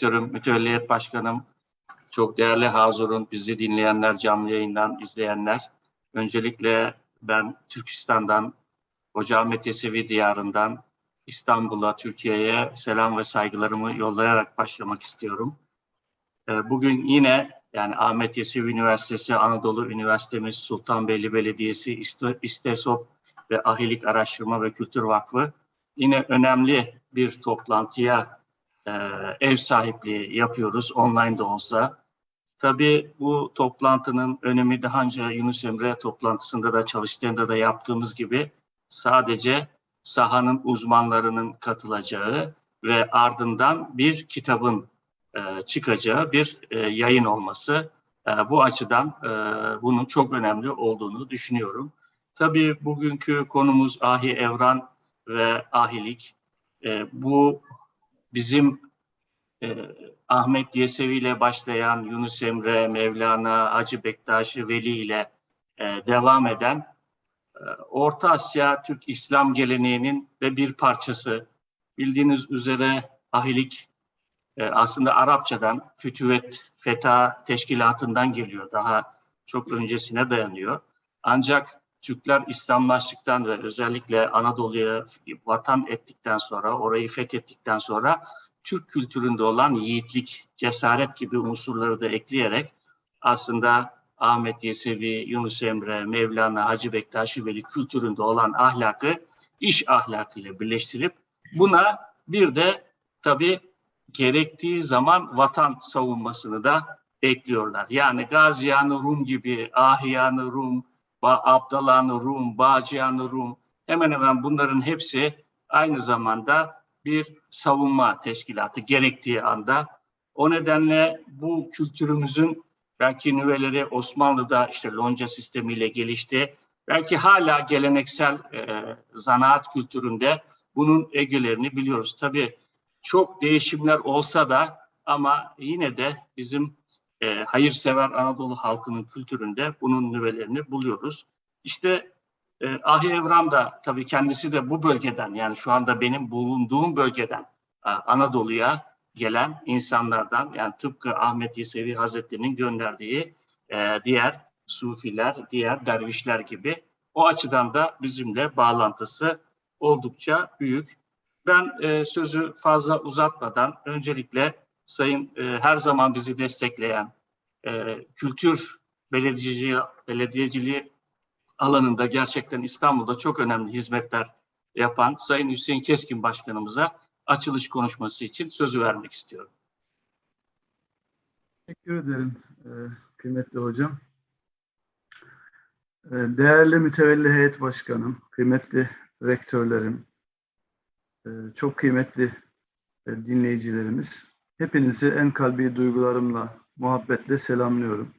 Direktörüm, Mütevelliyet Başkanım, çok değerli Hazur'un, bizi dinleyenler, canlı yayından izleyenler. Öncelikle ben Türkistan'dan, Hoca Ahmet Yesevi diyarından İstanbul'a, Türkiye'ye selam ve saygılarımı yollayarak başlamak istiyorum. Ee, Bugün yine yani Ahmet Yesevi Üniversitesi, Anadolu Üniversitemiz, Sultanbeyli Belediyesi, İste- İstesop ve Ahilik Araştırma ve Kültür Vakfı yine önemli bir toplantıya e, ev sahipliği yapıyoruz online de olsa. Tabii bu toplantının önemi daha önce Yunus Emre toplantısında da çalıştığında da yaptığımız gibi sadece sahanın uzmanlarının katılacağı ve ardından bir kitabın e, çıkacağı bir e, yayın olması. E, bu açıdan e, bunun çok önemli olduğunu düşünüyorum. Tabii bugünkü konumuz ahi evran ve ahilik. E, bu bizim e, Ahmet Yesevi ile başlayan Yunus Emre, Mevlana, Hacı Bektaşi Veli ile e, devam eden e, Orta Asya Türk İslam geleneğinin ve bir parçası. Bildiğiniz üzere ahilik e, aslında Arapçadan fütüvet, feta teşkilatından geliyor. Daha çok öncesine dayanıyor. Ancak Türkler İslamlaştıktan ve özellikle Anadolu'ya vatan ettikten sonra, orayı fethettikten sonra Türk kültüründe olan yiğitlik, cesaret gibi unsurları da ekleyerek aslında Ahmet Yesevi, Yunus Emre, Mevlana, Hacı Bektaşi Veli kültüründe olan ahlakı iş ahlakıyla birleştirip buna bir de tabii gerektiği zaman vatan savunmasını da ekliyorlar. Yani Gaziyan-ı Rum gibi, Ahiyan-ı Rum, Ba Abdalan-ı Rum, Bağcıyan-ı Rum hemen hemen bunların hepsi aynı zamanda bir savunma teşkilatı gerektiği anda. O nedenle bu kültürümüzün belki nüveleri Osmanlı'da işte lonca sistemiyle gelişti. Belki hala geleneksel e, zanaat kültüründe bunun egelerini biliyoruz. Tabii çok değişimler olsa da ama yine de bizim e, hayırsever Anadolu halkının kültüründe bunun nüvelerini buluyoruz. İşte e, Ahi Evran da tabii kendisi de bu bölgeden yani şu anda benim bulunduğum bölgeden e, Anadolu'ya gelen insanlardan yani tıpkı Ahmet Yesevi Hazretleri'nin gönderdiği e, diğer sufiler, diğer dervişler gibi o açıdan da bizimle bağlantısı oldukça büyük. Ben e, sözü fazla uzatmadan öncelikle Sayın e, her zaman bizi destekleyen e, kültür belediyeciliği, belediyeciliği alanında gerçekten İstanbul'da çok önemli hizmetler yapan Sayın Hüseyin Keskin Başkanımıza açılış konuşması için sözü vermek istiyorum. Teşekkür ederim e, kıymetli hocam. E, Değerli mütevelli heyet başkanım, kıymetli rektörlerim, e, çok kıymetli dinleyicilerimiz, hepinizi en kalbi duygularımla, muhabbetle selamlıyorum.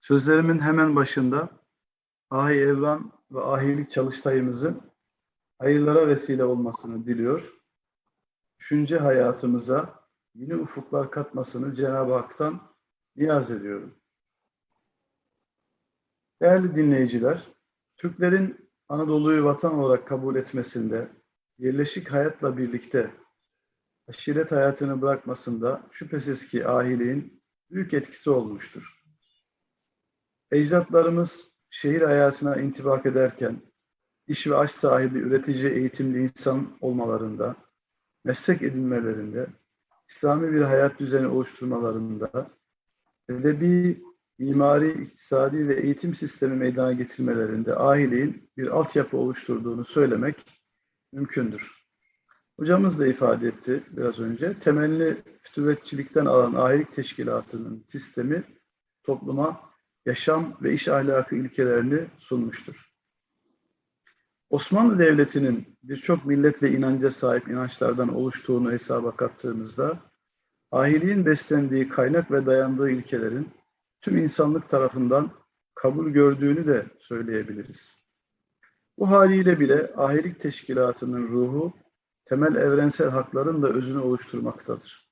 Sözlerimin hemen başında Ahi Evran ve Ahilik çalıştayımızın hayırlara vesile olmasını diliyor. Düşünce hayatımıza yeni ufuklar katmasını Cenab-ı Hak'tan niyaz ediyorum. Değerli dinleyiciler, Türklerin Anadolu'yu vatan olarak kabul etmesinde, yerleşik hayatla birlikte aşiret hayatını bırakmasında şüphesiz ki ahiliğin büyük etkisi olmuştur. Ecdatlarımız şehir hayatına intibak ederken, iş ve aş sahibi, üretici, eğitimli insan olmalarında, meslek edinmelerinde, İslami bir hayat düzeni oluşturmalarında, edebi, mimari, iktisadi ve eğitim sistemi meydana getirmelerinde ahiliğin bir altyapı oluşturduğunu söylemek mümkündür. Hocamız da ifade etti biraz önce. Temelli fütüvetçilikten alan ahilik teşkilatının sistemi topluma yaşam ve iş ahlakı ilkelerini sunmuştur. Osmanlı Devleti'nin birçok millet ve inanca sahip inançlardan oluştuğunu hesaba kattığımızda, ahiliğin beslendiği kaynak ve dayandığı ilkelerin tüm insanlık tarafından kabul gördüğünü de söyleyebiliriz. Bu haliyle bile ahilik teşkilatının ruhu, temel evrensel hakların da özünü oluşturmaktadır.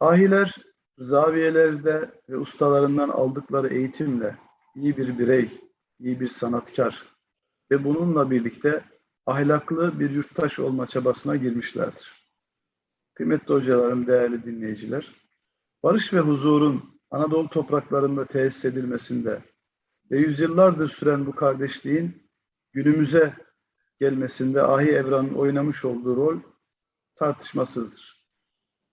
Ahiler, zaviyelerde ve ustalarından aldıkları eğitimle iyi bir birey, iyi bir sanatkar ve bununla birlikte ahlaklı bir yurttaş olma çabasına girmişlerdir. kıymetli hocalarım, değerli dinleyiciler, barış ve huzurun Anadolu topraklarında tesis edilmesinde ve yüzyıllardır süren bu kardeşliğin günümüze gelmesinde Ahi Evran'ın oynamış olduğu rol tartışmasızdır.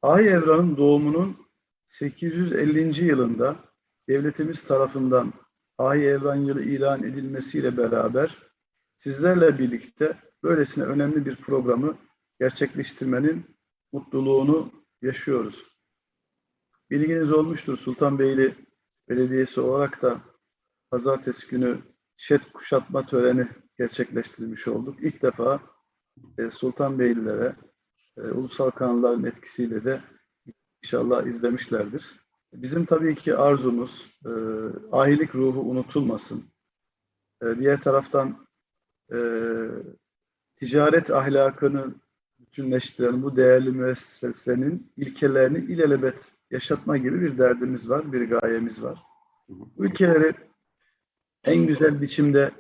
Ahi Evran'ın doğumunun 850. yılında devletimiz tarafından Ahi Evran yılı ilan edilmesiyle beraber sizlerle birlikte böylesine önemli bir programı gerçekleştirmenin mutluluğunu yaşıyoruz. Bilginiz olmuştur Sultanbeyli Belediyesi olarak da pazartesi günü şet kuşatma töreni gerçekleştirmiş olduk. İlk defa e, Sultanbeylilere e, ulusal kanalların etkisiyle de inşallah izlemişlerdir. Bizim tabii ki arzumuz e, ahilik ruhu unutulmasın. E, diğer taraftan e, ticaret ahlakını bütünleştiren bu değerli müessesenin ilkelerini ilelebet yaşatma gibi bir derdimiz var, bir gayemiz var. Bu ilkeleri en güzel biçimde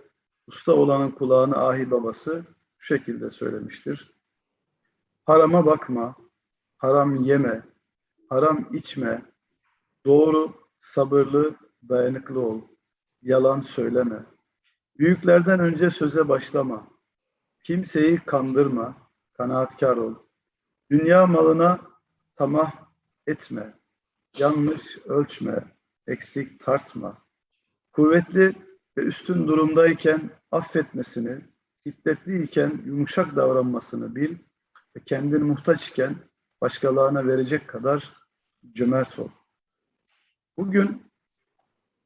usta olanın kulağını ahi babası şu şekilde söylemiştir. Harama bakma, haram yeme, haram içme, doğru, sabırlı, dayanıklı ol, yalan söyleme. Büyüklerden önce söze başlama, kimseyi kandırma, kanaatkar ol. Dünya malına tamah etme, yanlış ölçme, eksik tartma. Kuvvetli ve üstün durumdayken affetmesini, hiddetliyken yumuşak davranmasını bil ve kendini muhtaç iken başkalarına verecek kadar cömert ol. Bugün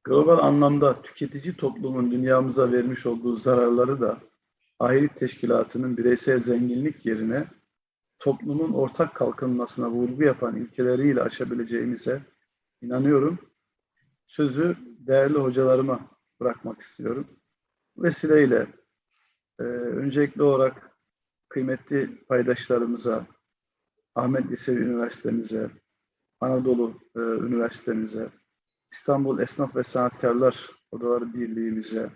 global anlamda tüketici toplumun dünyamıza vermiş olduğu zararları da ahiret teşkilatının bireysel zenginlik yerine toplumun ortak kalkınmasına vurgu yapan ilkeleriyle aşabileceğimize inanıyorum. Sözü değerli hocalarıma bırakmak istiyorum. Vesileyle e, öncelikli olarak kıymetli paydaşlarımıza, Ahmet Lisevi Üniversitemize, Anadolu e, Üniversitemize, İstanbul Esnaf ve Sanatkarlar Odaları Birliği'mize,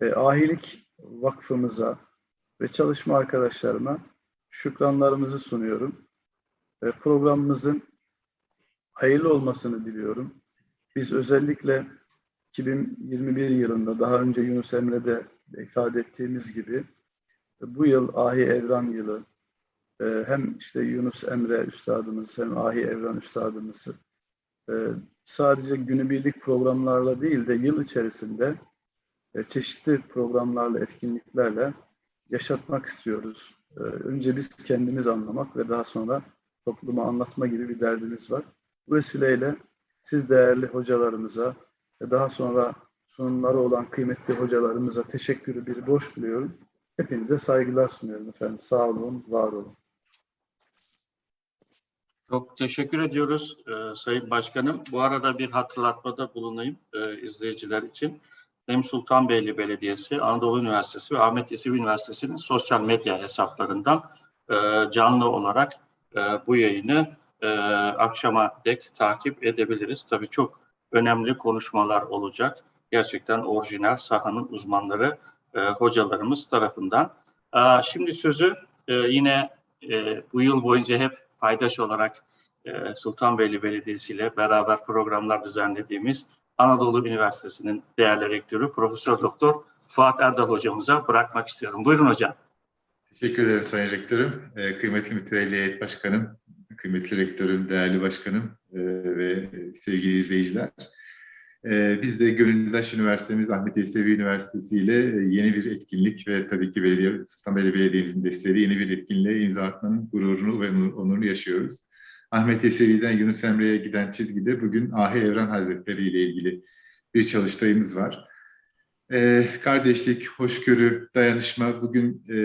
e, Ahilik Vakfımıza ve çalışma arkadaşlarıma şükranlarımızı sunuyorum. E, programımızın hayırlı olmasını diliyorum. Biz özellikle 2021 yılında daha önce Yunus Emre'de ifade ettiğimiz gibi bu yıl Ahi Evran yılı e, hem işte Yunus Emre Üstadımız hem Ahi Evran Üstadımızı e, sadece günübirlik programlarla değil de yıl içerisinde e, çeşitli programlarla, etkinliklerle yaşatmak istiyoruz. Önce biz kendimiz anlamak ve daha sonra topluma anlatma gibi bir derdimiz var. Bu vesileyle siz değerli hocalarımıza ve daha sonra sunumları olan kıymetli hocalarımıza teşekkürü bir borç biliyorum. Hepinize saygılar sunuyorum efendim. Sağ olun, var olun. Çok teşekkür ediyoruz e, Sayın Başkanım. Bu arada bir hatırlatmada bulunayım e, izleyiciler için. Hem Sultanbeyli Belediyesi, Anadolu Üniversitesi ve Ahmet Yesevi Üniversitesi'nin sosyal medya hesaplarından e, canlı olarak e, bu yayını e, akşama dek takip edebiliriz. Tabii çok önemli konuşmalar olacak. Gerçekten orijinal sahanın uzmanları, e, hocalarımız tarafından. E, şimdi sözü e, yine e, bu yıl boyunca hep paydaş olarak e, Sultanbeyli Belediyesi ile beraber programlar düzenlediğimiz Anadolu Üniversitesi'nin değerli rektörü Profesör Doktor Fuat Erdal hocamıza bırakmak istiyorum. Buyurun hocam. Teşekkür ederim Sayın Rektörüm. E, kıymetli Mütevelli Heyet Başkanım, kıymetli Rektörüm, değerli Başkanım e, ve sevgili izleyiciler. E, biz de Gönüllüdaş Üniversitemiz Ahmet Yesevi Üniversitesi ile yeni bir etkinlik ve tabii ki Belediye, Sultanbeyli Belediye'mizin desteğiyle yeni bir etkinliğe imza atmanın gururunu ve onurunu yaşıyoruz. Ahmet Yesevi'den Yunus Emre'ye giden çizgide bugün Ahi Evran Hazretleri ile ilgili bir çalıştayımız var. Ee, kardeşlik, hoşgörü, dayanışma bugün e,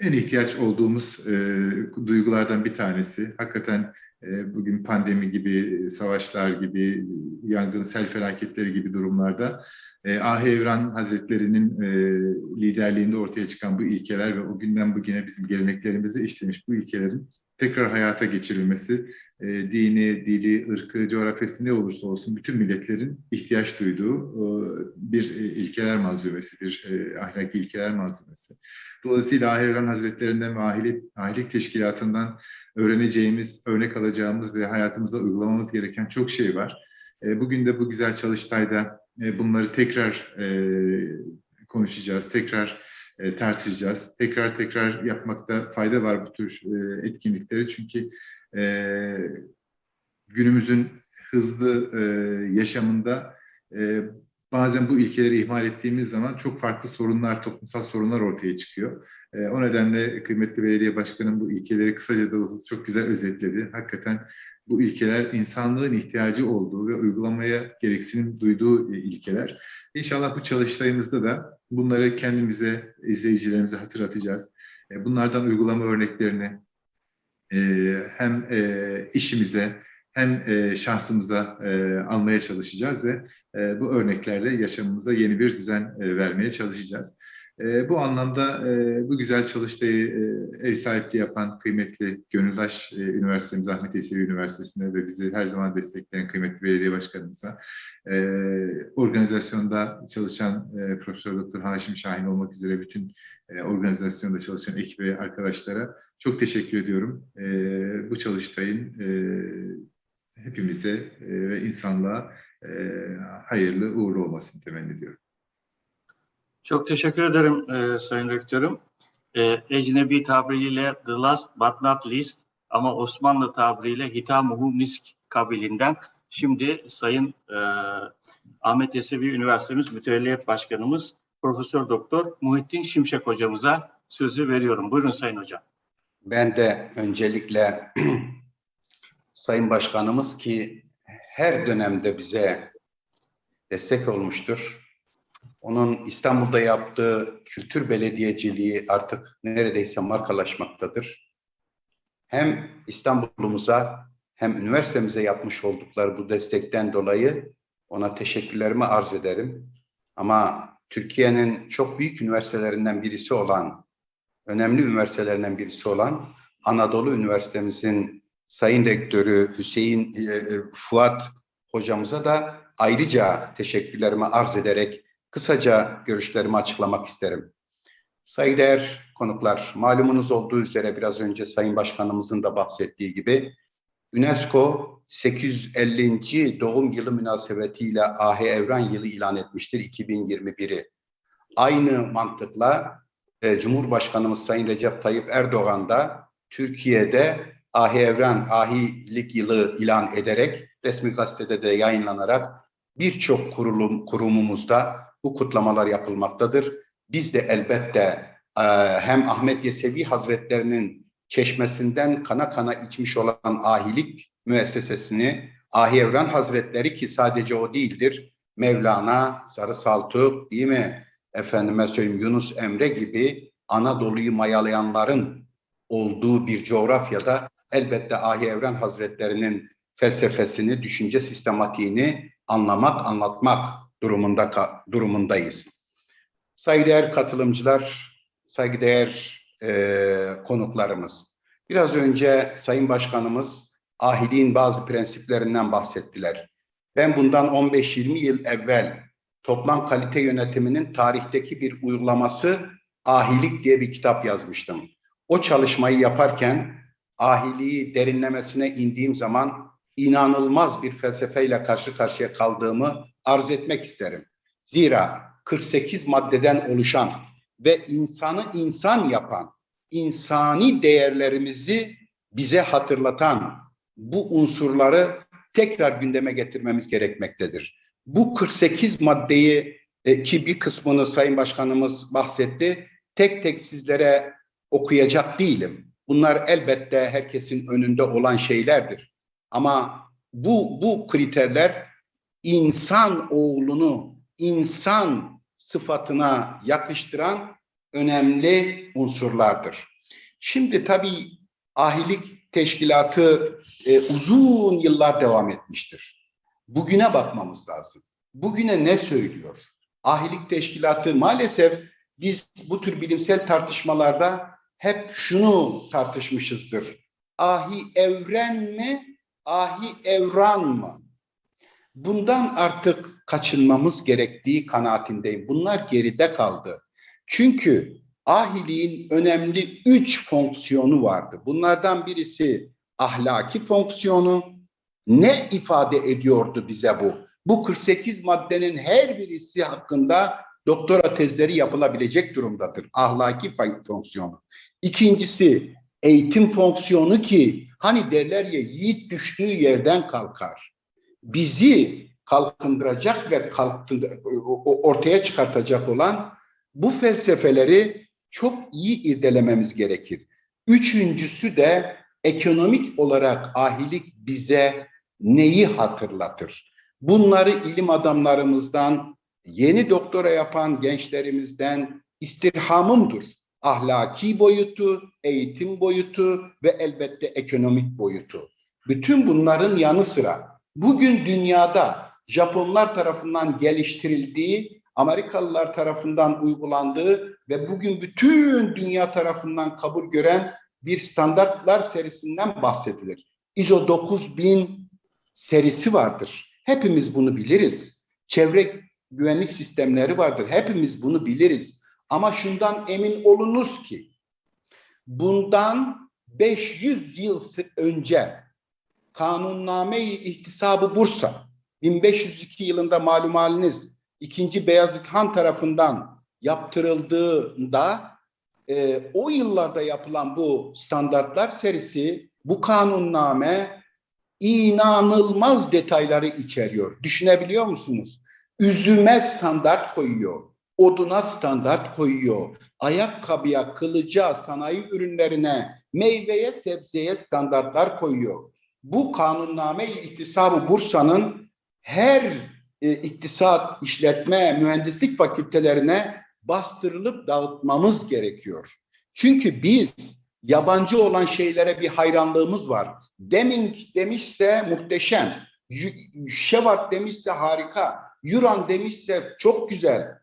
en ihtiyaç olduğumuz e, duygulardan bir tanesi. Hakikaten e, bugün pandemi gibi, savaşlar gibi, yangın, sel felaketleri gibi durumlarda e, Ahi Evran Hazretleri'nin e, liderliğinde ortaya çıkan bu ilkeler ve o günden bugüne bizim geleneklerimizde işlemiş bu ilkelerin tekrar hayata geçirilmesi, e, dini, dili, ırkı, coğrafyası ne olursa olsun bütün milletlerin ihtiyaç duyduğu e, bir e, ilkeler malzumesi, bir e, ahlaki ilkeler malzumesi. Dolayısıyla Ahi Evren Hazretlerinden ve ahilik, ahilik teşkilatından öğreneceğimiz, örnek alacağımız ve hayatımıza uygulamamız gereken çok şey var. E, bugün de bu güzel çalıştayda e, bunları tekrar e, konuşacağız, tekrar tartışacağız. Tekrar tekrar yapmakta fayda var bu tür etkinlikleri. Çünkü günümüzün hızlı yaşamında bazen bu ilkeleri ihmal ettiğimiz zaman çok farklı sorunlar, toplumsal sorunlar ortaya çıkıyor. E, o nedenle kıymetli belediye başkanım bu ilkeleri kısaca da çok güzel özetledi. Hakikaten bu ilkeler insanlığın ihtiyacı olduğu ve uygulamaya gereksinim duyduğu e, ilkeler. İnşallah bu çalıştayımızda da bunları kendimize, izleyicilerimize hatırlatacağız. E, bunlardan uygulama örneklerini e, hem işimize hem şahsımıza almaya çalışacağız ve bu örneklerle yaşamımıza yeni bir düzen e, vermeye çalışacağız. E, bu anlamda e, bu güzel çalıştayı e, ev sahipliği yapan kıymetli Gönüldaş Üniversitemiz Ahmet Yesevi Üniversitesi'ne ve bizi her zaman destekleyen kıymetli belediye başkanımıza, organizasyonda çalışan Profesör Doktor Haşim Şahin olmak üzere bütün organizasyonda çalışan ekip ve arkadaşlara çok teşekkür ediyorum. Bu çalıştayın hepimize ve insanlığa e, hayırlı uğurlu olmasını temenni ediyorum. Çok teşekkür ederim e, Sayın Rektörüm. E, ecnebi tabiriyle the last but not least ama Osmanlı tabiriyle hitamuhu misk kabilinden şimdi Sayın e, Ahmet Yesevi Üniversitemiz Mütevelliyet Başkanımız Profesör Doktor Muhittin Şimşek hocamıza sözü veriyorum. Buyurun Sayın Hocam. Ben de öncelikle Sayın Başkanımız ki her dönemde bize destek olmuştur. Onun İstanbul'da yaptığı kültür belediyeciliği artık neredeyse markalaşmaktadır. Hem İstanbul'umuza hem üniversitemize yapmış oldukları bu destekten dolayı ona teşekkürlerimi arz ederim. Ama Türkiye'nin çok büyük üniversitelerinden birisi olan, önemli üniversitelerinden birisi olan Anadolu Üniversitemizin Sayın Rektörü Hüseyin e, e, Fuat hocamıza da ayrıca teşekkürlerimi arz ederek kısaca görüşlerimi açıklamak isterim. Saygıdeğer konuklar, malumunuz olduğu üzere biraz önce Sayın Başkanımızın da bahsettiği gibi UNESCO 850. doğum yılı münasebetiyle Ahi Evren yılı ilan etmiştir 2021'i. Aynı mantıkla e, Cumhurbaşkanımız Sayın Recep Tayyip Erdoğan da Türkiye'de Ahi Evren, Ahilik yılı ilan ederek resmi gazetede de yayınlanarak birçok kurulum kurumumuzda bu kutlamalar yapılmaktadır. Biz de elbette e, hem Ahmet Yesevi Hazretlerinin çeşmesinden kana kana içmiş olan ahilik müessesesini Ahi Evren Hazretleri ki sadece o değildir. Mevlana, Sarı Saltuk değil mi? Efendime söyleyeyim Yunus Emre gibi Anadolu'yu mayalayanların olduğu bir coğrafyada elbette Ahi Evren Hazretlerinin felsefesini, düşünce sistematiğini anlamak, anlatmak durumunda durumundayız. Saygıdeğer katılımcılar, saygıdeğer e, konuklarımız. Biraz önce Sayın Başkanımız ahiliğin bazı prensiplerinden bahsettiler. Ben bundan 15-20 yıl evvel toplam kalite yönetiminin tarihteki bir uygulaması ahilik diye bir kitap yazmıştım. O çalışmayı yaparken ahiliği derinlemesine indiğim zaman inanılmaz bir felsefeyle karşı karşıya kaldığımı arz etmek isterim. Zira 48 maddeden oluşan ve insanı insan yapan, insani değerlerimizi bize hatırlatan bu unsurları tekrar gündeme getirmemiz gerekmektedir. Bu 48 maddeyi e, ki bir kısmını Sayın Başkanımız bahsetti, tek tek sizlere okuyacak değilim. Bunlar elbette herkesin önünde olan şeylerdir. Ama bu bu kriterler insan oğlunu insan sıfatına yakıştıran önemli unsurlardır. Şimdi tabii ahilik teşkilatı e, uzun yıllar devam etmiştir. Bugüne bakmamız lazım. Bugüne ne söylüyor? Ahilik teşkilatı maalesef biz bu tür bilimsel tartışmalarda hep şunu tartışmışızdır. Ahi evren mi, ahi evran mı? Bundan artık kaçınmamız gerektiği kanaatindeyim. Bunlar geride kaldı. Çünkü ahiliğin önemli üç fonksiyonu vardı. Bunlardan birisi ahlaki fonksiyonu. Ne ifade ediyordu bize bu? Bu 48 maddenin her birisi hakkında doktora tezleri yapılabilecek durumdadır. Ahlaki fon- fonksiyonu. İkincisi eğitim fonksiyonu ki hani derler ya yiğit düştüğü yerden kalkar. Bizi kalkındıracak ve o- ortaya çıkartacak olan bu felsefeleri çok iyi irdelememiz gerekir. Üçüncüsü de ekonomik olarak ahilik bize neyi hatırlatır? Bunları ilim adamlarımızdan, yeni doktora yapan gençlerimizden istirhamımdır. Ahlaki boyutu, eğitim boyutu ve elbette ekonomik boyutu. Bütün bunların yanı sıra bugün dünyada Japonlar tarafından geliştirildiği, Amerikalılar tarafından uygulandığı ve bugün bütün dünya tarafından kabul gören bir standartlar serisinden bahsedilir. ISO 9000 serisi vardır. Hepimiz bunu biliriz. Çevre güvenlik sistemleri vardır. Hepimiz bunu biliriz. Ama şundan emin olunuz ki bundan 500 yıl önce Kanunname-i İhtisabı Bursa 1502 yılında malum haliniz 2. Beyazıt Han tarafından yaptırıldığında e, o yıllarda yapılan bu standartlar serisi, bu kanunname inanılmaz detayları içeriyor. Düşünebiliyor musunuz? Üzüme standart koyuyor, oduna standart koyuyor, ayakkabıya, kılıca, sanayi ürünlerine, meyveye, sebzeye standartlar koyuyor. Bu kanunname-i İhtisab-ı Bursa'nın her e, iktisat, işletme, mühendislik fakültelerine bastırılıp dağıtmamız gerekiyor. Çünkü biz yabancı olan şeylere bir hayranlığımız var. Deming demişse muhteşem, Shepard demişse harika, Yuran demişse çok güzel.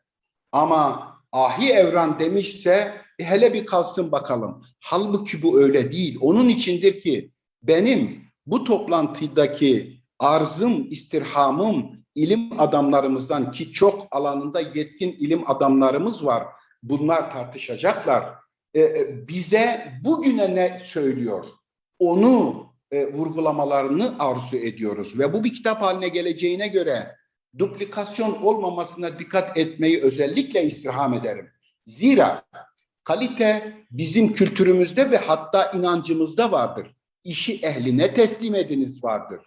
Ama ahi evran demişse e, hele bir kalsın bakalım. Halbuki bu öyle değil. Onun içindir ki benim bu toplantıdaki arzım, istirhamım ilim adamlarımızdan ki çok alanında yetkin ilim adamlarımız var. Bunlar tartışacaklar. E, e, bize bugüne ne söylüyor? Onu e, vurgulamalarını arzu ediyoruz ve bu bir kitap haline geleceğine göre duplikasyon olmamasına dikkat etmeyi özellikle istirham ederim. Zira kalite bizim kültürümüzde ve hatta inancımızda vardır. İşi ehline teslim ediniz vardır.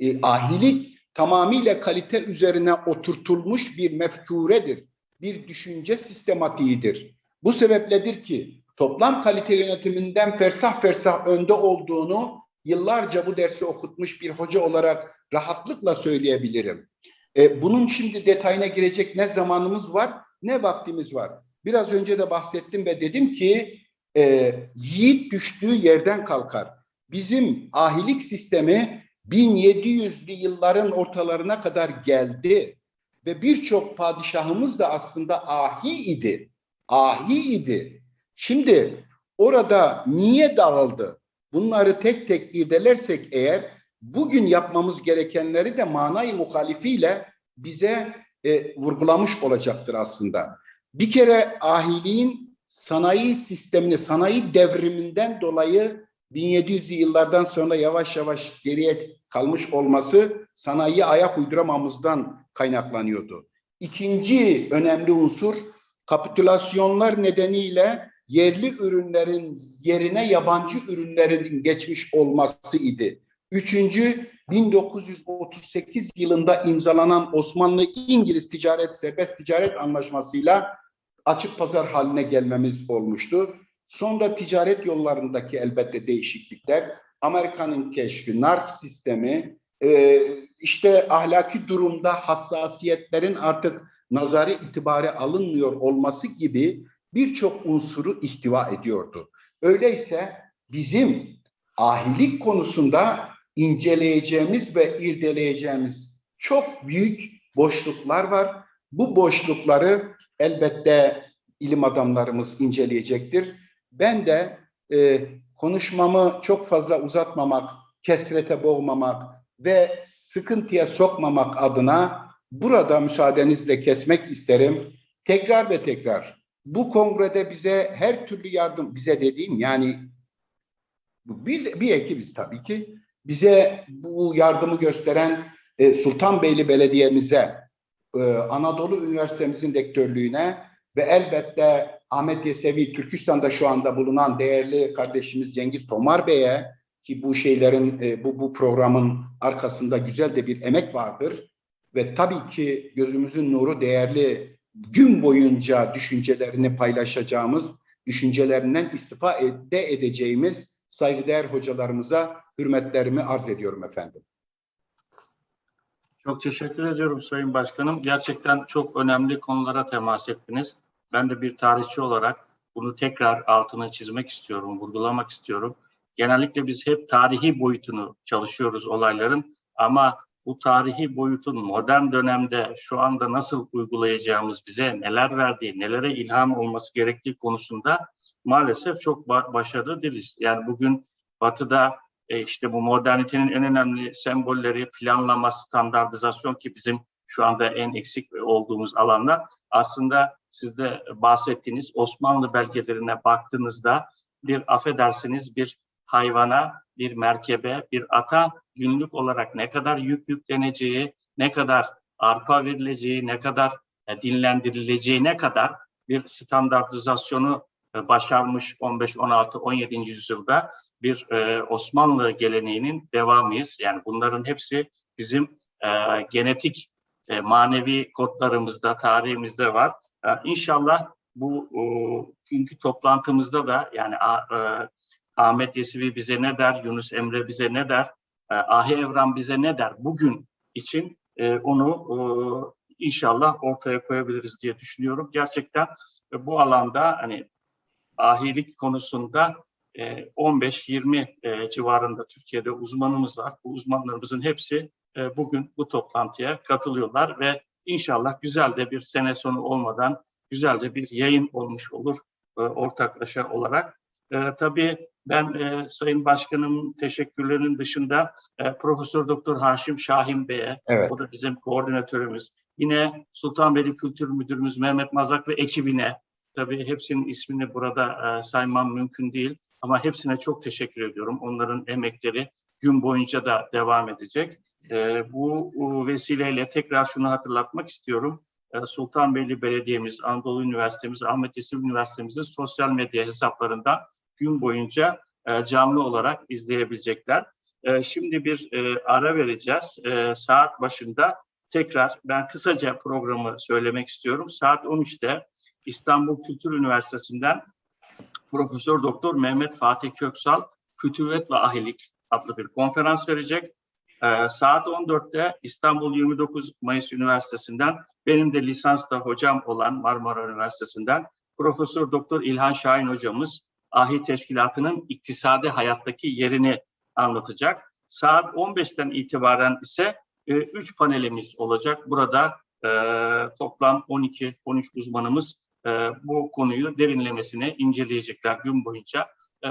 E, ahilik tamamıyla kalite üzerine oturtulmuş bir mefkuredir. Bir düşünce sistematiğidir. Bu sebepledir ki toplam kalite yönetiminden fersah fersah önde olduğunu yıllarca bu dersi okutmuş bir hoca olarak rahatlıkla söyleyebilirim. E, bunun şimdi detayına girecek ne zamanımız var ne vaktimiz var. Biraz önce de bahsettim ve dedim ki e, yiğit düştüğü yerden kalkar. Bizim ahilik sistemi 1700'lü yılların ortalarına kadar geldi ve birçok padişahımız da aslında ahi idi. Ahi idi. Şimdi orada niye dağıldı? Bunları tek tek irdelersek eğer bugün yapmamız gerekenleri de manayı muhalifiyle bize e, vurgulamış olacaktır aslında. Bir kere ahiliğin sanayi sistemini, sanayi devriminden dolayı 1700'lü yıllardan sonra yavaş yavaş geriye kalmış olması sanayiye ayak uyduramamızdan kaynaklanıyordu. İkinci önemli unsur kapitülasyonlar nedeniyle yerli ürünlerin yerine yabancı ürünlerin geçmiş olması idi. Üçüncü 1938 yılında imzalanan Osmanlı-İngiliz ticaret serbest ticaret anlaşmasıyla açık pazar haline gelmemiz olmuştu. Sonra ticaret yollarındaki elbette değişiklikler, Amerika'nın keşfi, nark sistemi, e, işte ahlaki durumda hassasiyetlerin artık nazari itibare alınmıyor olması gibi birçok unsuru ihtiva ediyordu. Öyleyse bizim ahilik konusunda inceleyeceğimiz ve irdeleyeceğimiz çok büyük boşluklar var. Bu boşlukları elbette ilim adamlarımız inceleyecektir. Ben de e, konuşmamı çok fazla uzatmamak, kesrete boğmamak ve sıkıntıya sokmamak adına burada müsaadenizle kesmek isterim. Tekrar ve tekrar bu kongrede bize her türlü yardım, bize dediğim yani biz bir ekibiz tabii ki. Bize bu yardımı gösteren e, Sultanbeyli Belediye'mize, e, Anadolu Üniversitemizin rektörlüğüne ve elbette Ahmet Yesevi Türkistan'da şu anda bulunan değerli kardeşimiz Cengiz Tomar Bey'e ki bu şeylerin e, bu bu programın arkasında güzel de bir emek vardır ve tabii ki gözümüzün nuru değerli gün boyunca düşüncelerini paylaşacağımız, düşüncelerinden istifa de edeceğimiz saygıdeğer hocalarımıza hürmetlerimi arz ediyorum efendim. Çok teşekkür ediyorum Sayın Başkanım. Gerçekten çok önemli konulara temas ettiniz. Ben de bir tarihçi olarak bunu tekrar altını çizmek istiyorum, vurgulamak istiyorum. Genellikle biz hep tarihi boyutunu çalışıyoruz olayların ama bu tarihi boyutun modern dönemde şu anda nasıl uygulayacağımız, bize neler verdiği, nelere ilham olması gerektiği konusunda maalesef çok ba- başarılı değiliz. Yani bugün Batı'da e, işte bu modernitenin en önemli sembolleri planlama, standartizasyon ki bizim şu anda en eksik olduğumuz alanlar aslında siz de bahsettiğiniz Osmanlı belgelerine baktığınızda bir affedersiniz bir hayvana, bir merkebe, bir ata günlük olarak ne kadar yük yükleneceği, ne kadar arpa verileceği, ne kadar e, dinlendirileceğine kadar bir standartizasyonu e, başarmış 15, 16, 17. yüzyılda bir e, Osmanlı geleneğinin devamıyız. Yani bunların hepsi bizim e, genetik, e, manevi kodlarımızda, tarihimizde var. E, inşallah bu o, günkü toplantımızda da yani a, e, Ahmet Yesevi bize ne der, Yunus Emre bize ne der, e, Ahi Evran bize ne der bugün için e, onu e, inşallah ortaya koyabiliriz diye düşünüyorum. Gerçekten e, bu alanda hani ahilik konusunda e, 15-20 e, civarında Türkiye'de uzmanımız var. Bu uzmanlarımızın hepsi e, bugün bu toplantıya katılıyorlar ve inşallah güzel de bir sene sonu olmadan güzel de bir yayın olmuş olur e, ortaklaşa olarak. Tabii ben Sayın Başkanım teşekkürlerinin dışında Profesör Doktor Haşim Şahin Bey'e, Evet. o da bizim koordinatörümüz, yine Sultanbeyli Kültür Müdürümüz Mehmet Mazak ve ekibine, tabii hepsinin ismini burada saymam mümkün değil ama hepsine çok teşekkür ediyorum. Onların emekleri gün boyunca da devam edecek. E, bu vesileyle tekrar şunu hatırlatmak istiyorum. E, Sultanbeyli Belediye'miz, Anadolu Üniversitemiz, Ahmet Yesevi Üniversitemizin sosyal medya hesaplarında gün boyunca e, canlı olarak izleyebilecekler. E, şimdi bir e, ara vereceğiz. E, saat başında tekrar ben kısaca programı söylemek istiyorum. Saat 13'te İstanbul Kültür Üniversitesi'nden Profesör Doktor Mehmet Fatih Köksal Fütüvet ve Ahilik adlı bir konferans verecek. Ee, saat 14'te İstanbul 29 Mayıs Üniversitesi'nden benim de lisansta hocam olan Marmara Üniversitesi'nden Profesör Doktor İlhan Şahin hocamız Ahi Teşkilatı'nın iktisadi hayattaki yerini anlatacak. Saat 15'ten itibaren ise 3 panelimiz olacak. Burada e, toplam 12-13 uzmanımız e, bu konuyu derinlemesine inceleyecekler gün boyunca. E,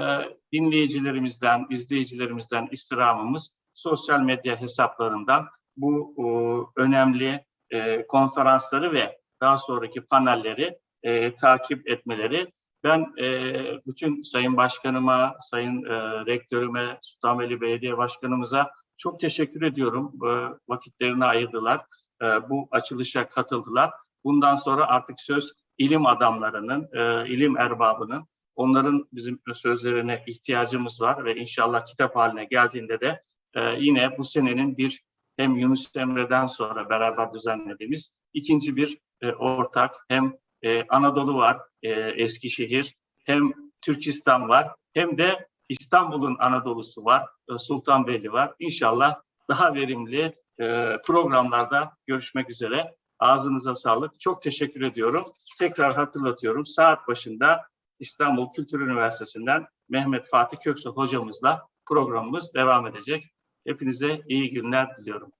dinleyicilerimizden, izleyicilerimizden istirhamımız sosyal medya hesaplarından bu önemli e, konferansları ve daha sonraki panelleri e, takip etmeleri. Ben e, bütün Sayın Başkanıma, Sayın Rektörüme, Sultanbeyli Belediye Başkanımıza çok teşekkür ediyorum. Vakitlerini ayırdılar. Bu açılışa katıldılar. Bundan sonra artık söz ilim adamlarının, e, ilim erbabının, onların bizim sözlerine ihtiyacımız var ve inşallah kitap haline geldiğinde de e, yine bu senenin bir hem Yunus Emre'den sonra beraber düzenlediğimiz ikinci bir e, ortak hem e, Anadolu var, e, Eskişehir, hem Türkistan var, hem de İstanbul'un Anadolu'su var, e, Sultanbeyli var. İnşallah daha verimli e, programlarda görüşmek üzere. Ağzınıza sağlık. Çok teşekkür ediyorum. Tekrar hatırlatıyorum. Saat başında İstanbul Kültür Üniversitesi'nden Mehmet Fatih Köksal hocamızla programımız devam edecek. Hepinize iyi günler diliyorum.